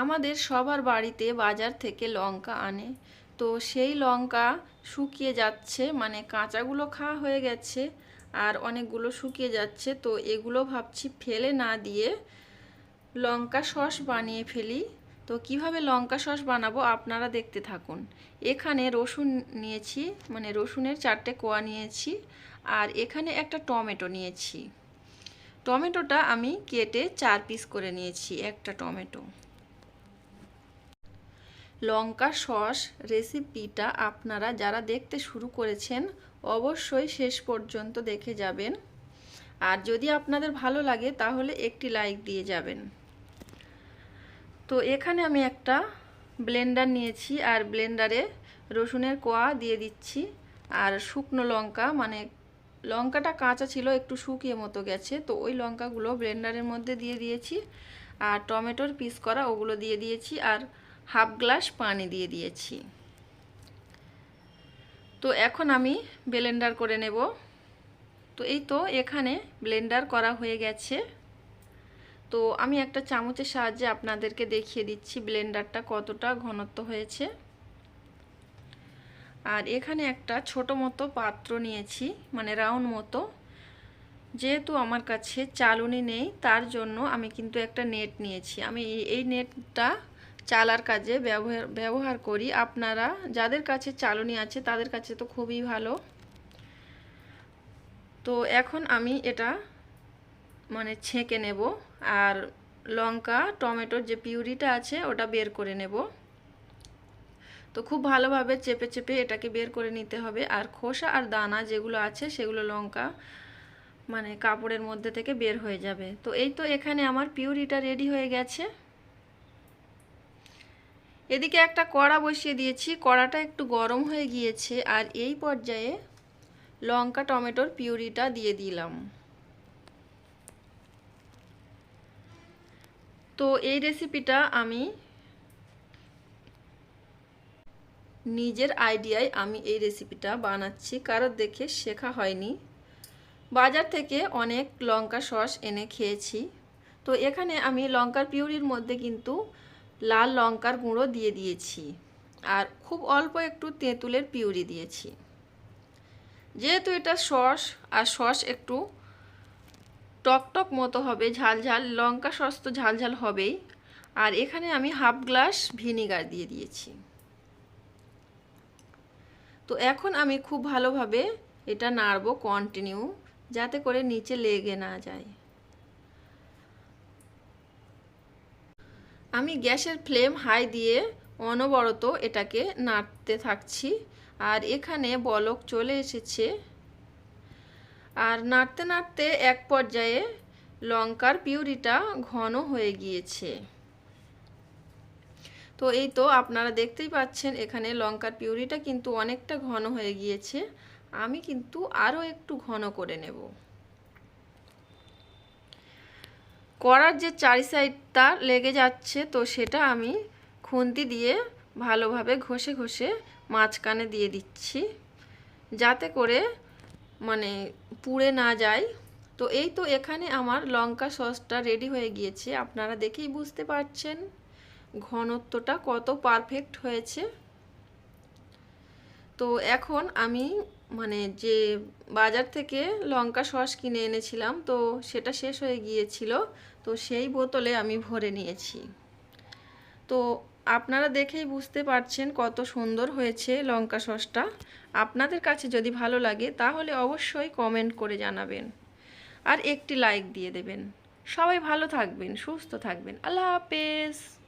আমাদের সবার বাড়িতে বাজার থেকে লঙ্কা আনে। তো সেই লঙ্কা শুকিয়ে যাচ্ছে মানে কাঁচাগুলো খাওয়া হয়ে গেছে আর অনেকগুলো শুকিয়ে যাচ্ছে। তো এগুলো ভাবছি ফেলে না দিয়ে লঙ্কা সস বানিয়ে ফেলি। তো কীভাবে লঙ্কা সস বানাবো আপনারা দেখতে থাকুন। এখানে রসুন নিয়েছি মানে রসুনের চারটে কোয়া নিয়েছি আর এখানে একটা টমেটো নিয়েছি। টমেটোটা আমি কেটে চার পিস করে নিয়েছি একটা টমেটো। লঙ্কা সস রেসিপিটা আপনারা যারা দেখতে শুরু করেছেন, অবশ্যই শেষ পর্যন্ত দেখে যাবেন। আর যদি আপনাদের ভালো লাগে, তাহলে একটি লাইক দিয়ে যাবেন। তো এখানে আমি একটা ব্লেন্ডার নিয়েছি, আর ব্লেন্ডারে রসুনের কোয়া দিয়ে দিচ্ছি, আর শুকনো লঙ্কা মানে লঙ্কাটা কাঁচা ছিল, একটু শুকিয়ে মতো গেছে, তো ওই লঙ্কাগুলো ব্লেন্ডারের মধ্যে দিয়ে দিয়েছি, আর টমেটোর পিস করা ওগুলো দিয়ে দিয়েছি, আর হাফ গ্লাস পানি দিয়ে দিয়েছি। তো এখন আমি ব্লেন্ডার করে নেব। তো এই তো এখানে ব্লেন্ডার করা হয়ে গেছে। তো আমি একটা চামচের সাহায্যে আপনাদেরকে দেখিয়ে দিচ্ছি ব্লেন্ডারটা কতটা ঘনত্ব হয়েছে। আর এখানে একটা ছোট মতো পাত্র নিয়েছি মানে রাউন্ড মতো। যেহেতু আমার কাছে চালুনি নেই, তার জন্য আমি কিন্তু একটা নেট নিয়েছি। আমি এই নেটটা চালার কাজে ব্যবহার ব্যবহার করি। আপনারা যাদের কাছে চালনি আছে, তাদের কাছে তো খুবই ভালো। তো এখন আমি এটা মানে ছেঁকে নেব আর লঙ্কা, টমেটোর যে পিউরিটা আছে, ওটা বের করে নেব। তো খুব ভালোভাবে চেপে চেপে এটাকে বের করে নিতে হবে। আর খোসা আর দানা যেগুলো আছে, সেগুলো লঙ্কা মানে কাপড়ের মধ্যে থেকে বের হয়ে যাবে। তো এই তো এখানে আমার পিউরিটা রেডি হয়ে গেছে। এদিকে একটা কড়া বসিয়ে দিয়েছি। কড়াটা একটু গরম হয়ে গিয়েছে আর এই পর্যায়ে লঙ্কা, টমেটোর পিউরিটা দিয়ে দিলাম। তো এই রেসিপিটা আমি নিজের আইডিয়ায় আমি এই রেসিপিটা বানাচ্ছি। কারোর দেখে শেখা হয়নি। বাজার থেকে অনেক লঙ্কা সস এনে খেয়েছি। তো এখানে আমি লঙ্কার পিউরির মধ্যে কিন্তু লাল লঙ্কার গুঁড়ো দিয়ে দিয়েছি আর খুব অল্প একটু তেঁতুলের পিউরি দিয়েছি। যেহেতু এটা সস আর সস একটু টকটক মতো হবে, ঝাল ঝাল, লঙ্কা সস তো ঝাল ঝাল হবেই। আর এখানে আমি হাফ গ্লাস ভিনিগার দিয়ে দিয়েছি। তো এখন আমি খুব ভালোভাবে এটা নাড়বো কন্টিনিউ, যাতে করে নিচে লেগে না যায়। আমি গ্যাসের ফ্লেম হাই দিয়ে অনবরত এটাকে নাড়তে থাকছি, আর এখানে বলক চলে এসেছে। আর নাড়তে নাড়তে এক পর্যায়ে লঙ্কার পিউরিটা ঘন হয়ে গিয়েছে। তো এই তো আপনারা দেখতেই পাচ্ছেন, এখানে লঙ্কার পিউরিটা কিন্তু অনেকটা ঘন হয়ে গিয়েছে। আমি কিন্তু আরও একটু ঘন করে নেব। করার যে চারি সাইডটা লেগে যাচ্ছে, তো সেটা আমি খুন্তি দিয়ে ভালোভাবে ঘষে ঘষে মাঝখানে দিয়ে দিচ্ছি, যাতে করে মানে পুড়ে না যায়। তো এই তো এখানে আমার লঙ্কা সসটা রেডি হয়ে গিয়েছে। আপনারা দেখেই বুঝতে পারছেন, ঘনত্বটা কত পারফেক্ট হয়েছে। তো এখন আমি মানে যে বাজার থেকে লঙ্কা সস কিনে এনেছিলাম, তো সেটা শেষ হয়ে গিয়েছিল, তো সেই বোতলে আমি ভরে নিয়েছি। তো আপনারা দেখেই বুঝতে পারছেন কত সুন্দর হয়েছে লঙ্কা সসটা। আপনাদের কাছে যদি ভালো লাগে, তাহলে অবশ্যই কমেন্ট করে জানাবেন। আর একটি লাইক দিয়ে দেবেন। সবাই ভালো থাকবেন, সুস্থ থাকবেন। আল্লাহ হাফেজ।